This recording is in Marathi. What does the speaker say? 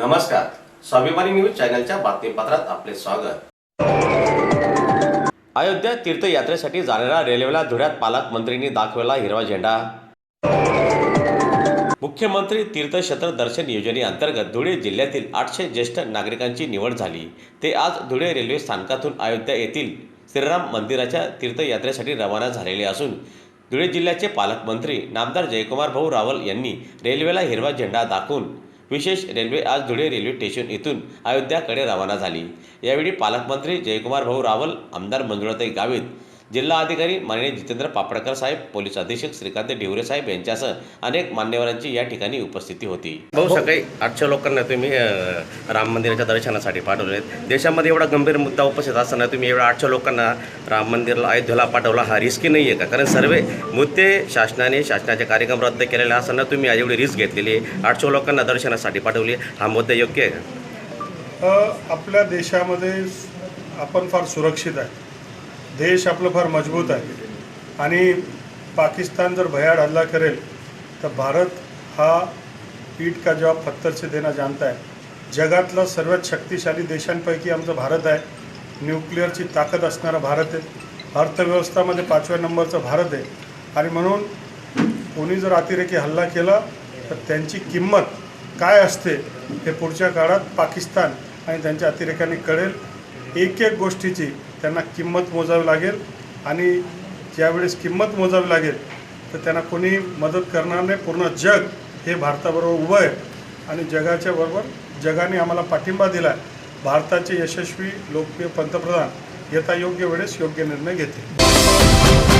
नमस्कार. स्वाभिमानी न्यूज चॅनलच्या बातमीपत्रात आपले स्वागत. अयोध्या तीर्थयात्रेसाठी जाणाऱ्या रेल्वेला धुळ्यात पालकमंत्रींनी दाखवला हिरवा झेंडा. मुख्यमंत्री तीर्थक्षेत्र दर्शन योजनेअंतर्गत धुळे जिल्ह्यातील आठशे ज्येष्ठ नागरिकांची निवड झाली. ते आज धुळे रेल्वे स्थानकातून अयोध्या येथील श्रीराम मंदिराच्या तीर्थयात्रेसाठी रवाना झालेले असून धुळे जिल्ह्याचे पालकमंत्री नामदार जयकुमार भाऊ रावल यांनी रेल्वेला हिरवा झेंडा दाखवून विशेष रेल्वे आज धुळे रेल्वे स्टेशन येथून अयोध्याकडे रवाना झाली. यावेळी पालकमंत्री जयकुमार भाऊ रावल आमदार मंजुळाताई गावित जिल्हा अधिकारी माननीय जितेंद्र पापडकर साहेब पोलीस अधीक्षक श्रीकांत ढिवरे साहेब यांच्यासह अनेक मान्यवरांची या ठिकाणी उपस्थिती होती. भाऊ सकाळी आठशे लोकांना तुम्ही राम मंदिराच्या दर्शनासाठी पाठवले देशामध्ये एवढा गंभीर मुद्दा उपस्थित असताना तुम्ही एवढ्या आठशे लोकांना राम मंदिरला अयोध्येला पाठवला हा रिस्की नाही आहे का? कारण सर्व मुद्दे शासनाने शासनाचे कार्यक्रम रद्द केलेले असताना तुम्ही आज एवढी रिस्क घेतलेली आहे. आठशे लोकांना दर्शनासाठी पाठवली हा मुद्दा योग्य आहे का? आपल्या देशामध्ये आपण फार सुरक्षित आहे. देश आपलं फार मजबूत आहे. आणि पाकिस्तान जर भयाड हल्ला करेल तर भारत हा पीठ का जवाब पत्थर से देना जानता है जगातला सर्वात शक्तिशाली देशांपैकी आमचा भारत आहे. न्यूक्लिअरची ताकद असणारा भारत आहे. अर्थव्यवस्थामध्ये पाचव्या नंबरचा भारत आहे. आणि म्हणून कोणी जर अतिरेकी हल्ला केला तर त्यांची किंमत काय असते हे पुढच्या काळात पाकिस्तान आणि त्यांच्या अतिरेक्यांनी कळेल. एक एक गोष्टीची त्यांना किंमत मोजावी लागेल आणि ज्यावेळेस किंमत मोजावी लागेल तर त्यांना कोणी मदत करणार नाही. पूर्ण जग हे भारताबरोबर उभं आहे आणि जगाच्या बरोबर जगाने आम्हाला पाठिंबा दिला आहे भारताचे यशस्वी लोकप्रिय पंतप्रधान येता योग्य वेळेस योग्य निर्णय घेतील.